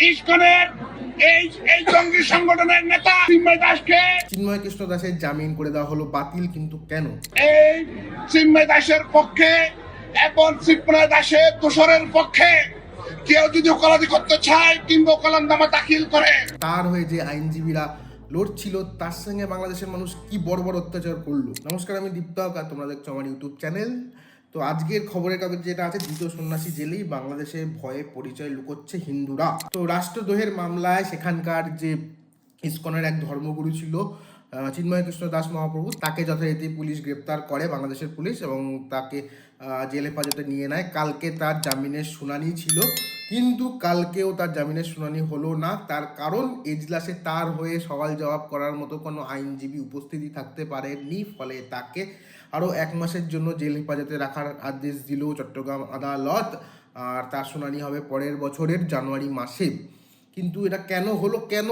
ইস্কনের এই এই জঙ্গি সংগঠনের নেতা চিন্ময় দাসকে চিন্ময় কৃষ্ণ দাসের জামিন করে দেওয়া হলো বাতিল কিন্তু কেন? এই চিন্ময় দাসের পক্ষে এবং চিন্ময় দাসের দোসরের পক্ষে কেউ যদি ওকালতি করতে চায় কিংবা ওকালতনামা দাখিল করে। তার হয়ে যে আইনজীবীরা লড়ছিল তার সঙ্গে বাংলাদেশের মানুষ কি বড় বড় অত্যাচার করল? নমস্কার আমি দীপ্ত তোমরা দেখছ আমার ইউটিউব চ্যানেল তো আজকের খবরের কাগজ যেটা আছে, দ্বিতীয় সন্ন্যাসী জেলেই বাংলাদেশে ভয়ে পরিচয় লুকোচ্ছে হিন্দুরা। তো রাষ্ট্রদ্রোহের মামলায় সেখানকার যে ইস্কনের এক ধর্মগুরু ছিল চিন্ময় কৃষ্ণ দাস মহাপ্রভু, তাকে যথারীতি পুলিশ গ্রেপ্তার করে বাংলাদেশের পুলিশ এবং তাকে জেলে হেফাজতে নিয়ে নেয়। কালকে তার জামিনের শুনানি ছিল, কিন্তু কালকেও তার জামিনের শুনানি হলো না। তার কারণ, এজলাসে তার হয়ে সওয়াল জবাব করার মতো কোনো আইনজীবী উপস্থিতি থাকতে পারেনি ফলে তাকে আরও এক মাসের জন্য জেল হেফাজতে রাখার আদেশ দিল চট্টগ্রাম আদালত, আর তার শুনানি হবে পরের বছরের জানুয়ারি মাসে। কিন্তু এটা কেন হলো? কেন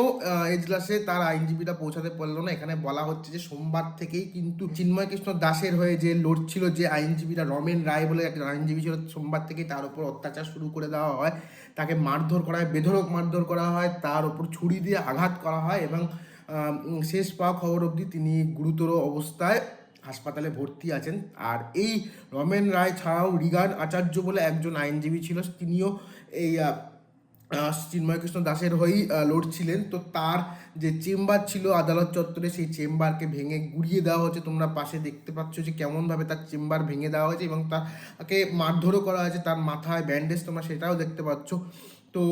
এজলাসে তার আইনজীবীরা পৌঁছাতে পারল না? এখানে বলা হচ্ছে যে সোমবার থেকেই কিন্তু চিন্ময় কৃষ্ণ দাসের হয়ে যে লড়ছিল যে আইনজীবীরা রমেন রায় বলে একজন আইনজীবী ছিল, সোমবার থেকেই তার উপর অত্যাচার শুরু করে দেওয়া হয়। তাকে মারধর করা হয় বেধরক মারধর করা হয়, তার উপর ছুরি দিয়ে আঘাত করা হয় এবং শেষ পাওয়া খবর অবধি তিনি গুরুতর অবস্থায় হাসপাতালে ভর্তি আছেন। আর এই রমেন রায় ছাড়াও রিগান আচার্য বলে একজন আইনজীবী ছিল তিনিও এই আহ, আহ, চিন্ময় কৃষ্ণ দাসের হয়েই লড়ছিলেন। তো তার যে চেম্বার ছিল আদালত চত্বরে সেই চেম্বারকে ভেঙে গুড়িয়ে দেওয়া হয়েছে। তোমরা পাশে দেখতে পাচ্ছ যে কেমনভাবে তার চেম্বার ভেঙে দেওয়া হয়েছে এবং তাকে মারধরও করা হয়েছে। তার মাথায় ব্যান্ডেজ তোমরা সেটাও দেখতে পাচ্ছ। তো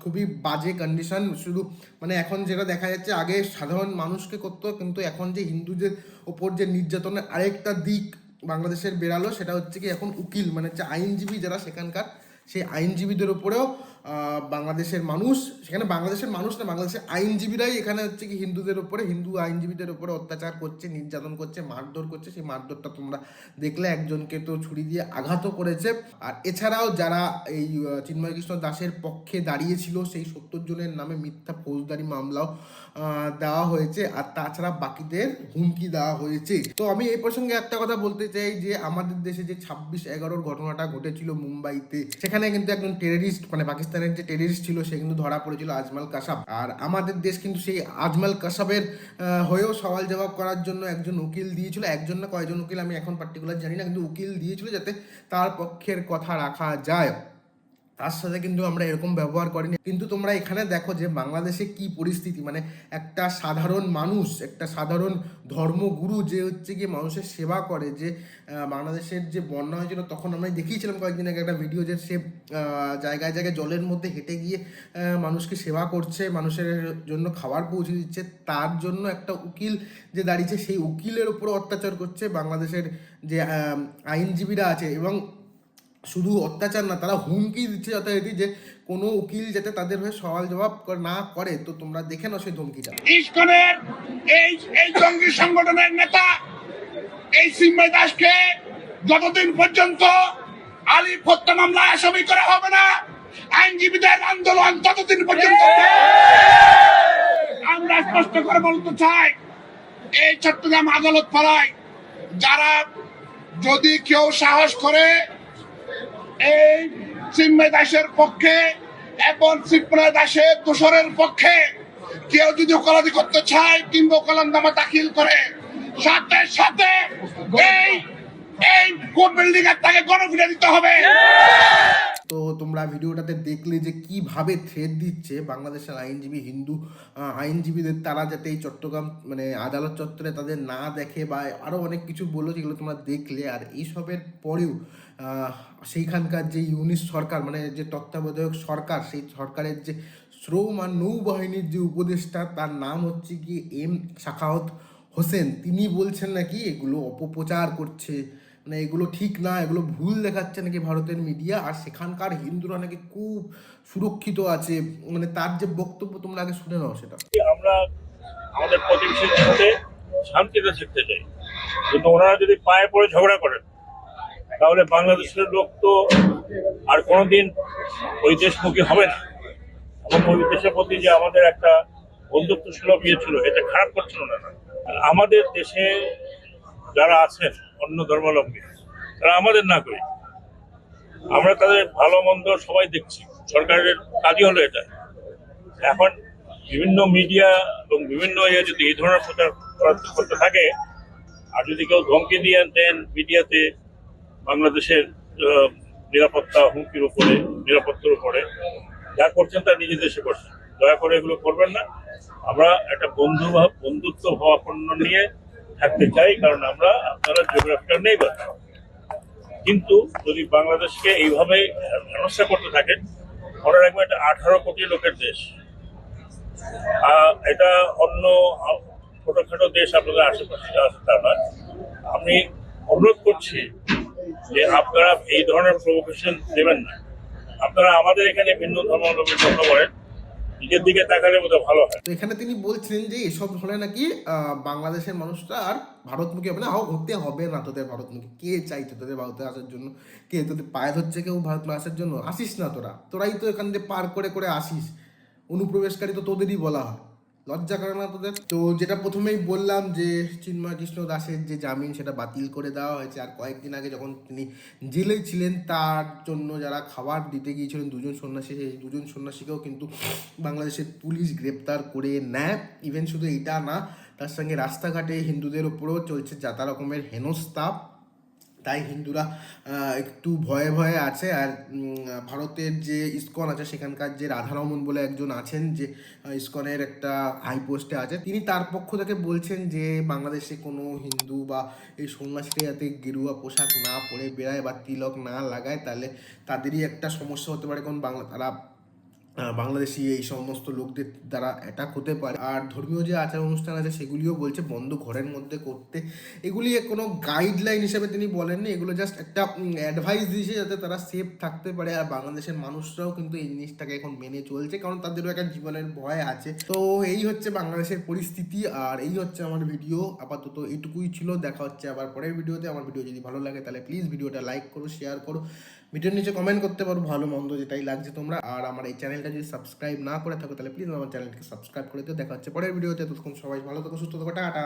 খুবই বাজে কন্ডিশন শুধু মানে এখন যেটা দেখা যাচ্ছে আগে সাধারণ মানুষকে করতো কিন্তু এখন যে হিন্দুদের ওপর যে নির্যাতনের আরেকটা দিক বাংলাদেশের বেরালো সেটা হচ্ছে কি এখন উকিল মানে হচ্ছে আইনজীবী যারা সেখানকার সেই আইনজীবীদের উপরেও আহ, বাংলাদেশের মানুষ, সেখানে বাংলাদেশের মানুষ না, বাংলাদেশের আইনজীবীরাই এখানে হচ্ছে কি হিন্দুদের উপরে, হিন্দু আইনজীবীদের উপরে অত্যাচার করছে, নির্যাতন করছে, মারধর করছে, সেই মারধরটা তোমরা দেখলে একজনকে তো ছুরি দিয়ে আঘাতও করেছে। আর এছাড়াও যারা এই চিন্ময় কৃষ্ণ দাসের পক্ষে দাঁড়িয়েছিল, সেই সত্তর জনের নামে মিথ্যা ফৌজদারি মামলাও দেওয়া হয়েছে। আর তাছাড়া বাকিদের হুমকি দেওয়া হয়েছে। তো আমি এই প্রসঙ্গে একটা কথা বলতে চাই যে, আমাদের দেশে যে ছাব্বিশ এগারোর ঘটনাটা ঘটেছিল মুম্বাইতে, সেখানে কিন্তু একজন টেররিস্ট মানে পাকিস্তানের যে টেরিস্ট ছিল সে কিন্তু ধরা পড়েছিল আজমাল কাসাব। আর আমাদের দেশ কিন্তু সেই আজমাল কাসাবের হয়েও সওয়াল জবাব করার জন্য একজন উকিল দিয়েছিল। একজন না কয়জন উকিল আমি এখন পার্টিকুলার জানি না, কিন্তু উকিল দিয়েছিল যাতে তার পক্ষের কথা রাখা যায়। তার সাথে কিন্তু আমরা এরকম ব্যবহার করিনি। কিন্তু তোমরা এখানে দেখো যে বাংলাদেশে কি পরিস্থিতি মানে একটা সাধারণ মানুষ, একটা সাধারণ ধর্মগুরু যে হচ্ছে গিয়ে মানুষের সেবা করে, যে বাংলাদেশের যে বন্যা হয়েছিল, তখন আমরা দেখিয়েছিলাম কয়েকদিন আগে একটা ভিডিও যে সে জায়গায় জায়গায় জলের মধ্যে হেঁটে গিয়ে মানুষকে সেবা করছে, মানুষের জন্য খাবার পৌঁছে দিচ্ছে। তার জন্য একটা উকিল যে দাঁড়িয়েছে, সেই উকিলের উপর অত্যাচার করছে বাংলাদেশের যে আইনজীবীরা আছে এবং শুধু অত্যাচার না তারা হুমকি দিচ্ছে যথারীতি যে কোনো উকিল যাতে তাদের হয়ে সওয়াল জবাব কর- না করে। তো তোমরা দেখে নাও সেই ধমকিটা। ইস্কনের এই এই জঙ্গি সংগঠনের নেতা এই চিন্ময় দাসকে যতদিন পর্যন্ত আলী হত্যা মামলায় আসামি করা হবে না আইনজীবীদের আন্দোলন ততদিন পর্যন্ত আমরা স্পষ্ট করে বলতে চাই এই চট্টগ্রাম আদালত পাড়ায় যারা যদি কেউ সাহস করে এই চিন্ময় দাসের পক্ষে এবং চিন্ময় দাসের দোষরের পক্ষে কেউ যদি ওকালতি করতে চায় কিংবা নামা দাখিল করে, সাথে সাথে এই এই কোর্ট বিল্ডিং এর তাকে গণফিরে দিতে হবে। তো তোমরা ভিডিওটাতে দেখলে যে কীভাবে থ্রেড দিচ্ছে বাংলাদেশের আইনজীবী, হিন্দু আইনজীবীদের তারা যাতে এই চট্টগ্রাম মানে আদালত চত্বরে তাদের না দেখে বা আরও অনেক কিছু বলল যেগুলো তোমরা দেখলে। আর এইসবের পরেও সেইখানকার যে ইউনিশ সরকার মানে যে তত্ত্বাবধায়ক সরকার, সেই সরকারের যে শ্রম আর নৌবাহিনীর যে উপদেষ্টা, তার নাম হচ্ছে কি এম শাখাওয়াত হোসেন। তিনি বলছেন নাকি এগুলো অপপ্রচার করছে। মানে এগুলো ঠিক না, এগুলো ভুল দেখাচ্ছে নাকি ভারতের মিডিয়া আর সেখানকার হিন্দুরা নাকি খুব সুরক্ষিত আছে। মানে তার যে বক্তব্য তোমরা আগে শুনে নাও সেটা। আমরা আমাদের প্রতিবেশীর সাথে শান্তিতে থাকতে চাই। কিন্তু ওনারা যদি পায়ে পড়ে ঝগড়া করেন, তাহলে বাংলাদেশের লোক তো আর কোনোদিন ওই দেশমুখী হবে না। এবং ওই দেশের প্রতি যে আমাদের একটা বন্ধুত্ব সুলভ ইয়ে ছিল, এটা খারাপ করছিল না। আমাদের দেশে যারা আছেন, অন্য ধর্মাবলম্বী, তারা আমাদের না করি আমরা তাদের ভালো, মন্দ সবাই দেখছি। সরকারের কাজই হলো এটা। এখন বিভিন্ন মিডিয়া এবং বিভিন্ন ইয়ে যদি এই ধরনের প্রচার করা- করতে থাকে, আর যদি কেউ ধমকি দিয়ে দেন মিডিয়াতে, বাংলাদেশের নিরাপত্তা হুমকির উপরে, নিরাপত্তার উপরে, যা করছেন তা নিজের দেশে করছেন। দয়া করে এগুলো করবেন না। আমরা একটা বন্ধু বন্ধুত্ব ভাবাপন্ন নিয়ে থাকতে চাই, কারণ আমরা আপনারা জিওগ্রাফিক্যাল নেইবার কিন্তু যদি বাংলাদেশকে এইভাবে হেনস্থা করতে থাকেন, মনে রাখবেন এটা আঠারো কোটি লোকের দেশ। এটা অন্য ছোটখাটো দেশ আপনাদের আশেপাশে আছে তা নয় আমি অনুরোধ করছি যে আপনারা এই ধরনের প্রভোকেশন দেবেন না। আপনারা আমাদের এখানে ভিন্ন ধর্মাবলম্বী কথা বলেন। নিজের দিকে তাকালে বোধ ভালো হয়। এখানে তিনি বলছিলেন যে এসব হলে নাকি বাংলাদেশের মানুষরা আর ভারতমুখী হবে না হাও হতে হবে না তোদের ভারতমুখী। কে চাইছে তোদের ভারতে আসার জন্য? কে তোদের পায়ে ধরছে কেউ ভারত আসার জন্য? আসিস না তোরা। তোরাই তো এখান দিয়ে পার করে করে আসিস। অনুপ্রবেশকারী তো তোদেরই বলা হয়। লজ্জা করে না তোদের? তো যেটা প্রথমেই বললাম যে চিন্ময় কৃষ্ণ দাসের যে জামিন সেটা বাতিল করে দেওয়া হয়েছে। আর কয়েকদিন আগে যখন তিনি জেলে ছিলেন, তার জন্য যারা খাবার দিতে গিয়েছিলেন, দুজন সন্ন্যাসী, সেই দুজন সন্ন্যাসীকেও কিন্তু বাংলাদেশের পুলিশ গ্রেপ্তার করে নেয়। ইভেন শুধু এটা না, তার সঙ্গে রাস্তাঘাটে হিন্দুদের ওপরেও চলছে যাতা রকমের হেনস্থা। তাই হিন্দুরা একটু ভয়ে ভয়ে আছে আর ভারতের যে ইস্কন আছে, সেখানকার যে রাধারমন বলে একজন আছেন যে ইস্কনের একটা হাই পোস্টে আছে, তিনি তার পক্ষ থেকে বলছেন যে, বাংলাদেশে কোনো হিন্দু বা এই সন্ন্যাসীরা যাতে গেরুয়া পোশাক না পরে বেড়ায় বা তিলক না লাগায়, তাহলে তাদেরই একটা সমস্যা হতে পারে, কারণ বাংলা, তারা বাংলাদেশি এই সমস্ত লোকদের দ্বারা অ্যাটাক হতে পারে। আর ধর্মীয় যে আচার অনুষ্ঠান আছে, সেগুলিও বলছে বন্ধ ঘরের মধ্যে করতে। এগুলি কোনো গাইডলাইন হিসেবে তিনি বলেননি, এগুলো জাস্ট একটা অ্যাডভাইস দিয়েছে যাতে তারা সেফ থাকতে পারে। আর বাংলাদেশের মানুষরাও কিন্তু এই জিনিসটাকে এখন মেনে চলছে, কারণ তাদেরও একটা জীবনের ভয় আছে। তো এই হচ্ছে বাংলাদেশের পরিস্থিতি, আর এই হচ্ছে আমার ভিডিও আপাতত এইটুকুই ছিল, দেখা হচ্ছে আবার পরের ভিডিওতে আমার ভিডিও যদি ভালো লাগে, তাহলে প্লিজ ভিডিওটা লাইক করো শেয়ার করো। ভিডিওর নিচে কমেন্ট করতে পারো, ভালো মন্দ যেটাই লাগছে তোমরা। আর আমার এই চ্যানেলটা যদি সাবস্ক্রাইব না করে থাকো, তাহলে প্লিজ আমার চ্যানেলকে সাবস্ক্রাইব করে দিও। দেখা হচ্ছে পরের ভিডিওতে ততক্ষণ সবাই ভালো থাকো, সুস্থ থাকো, টাটা।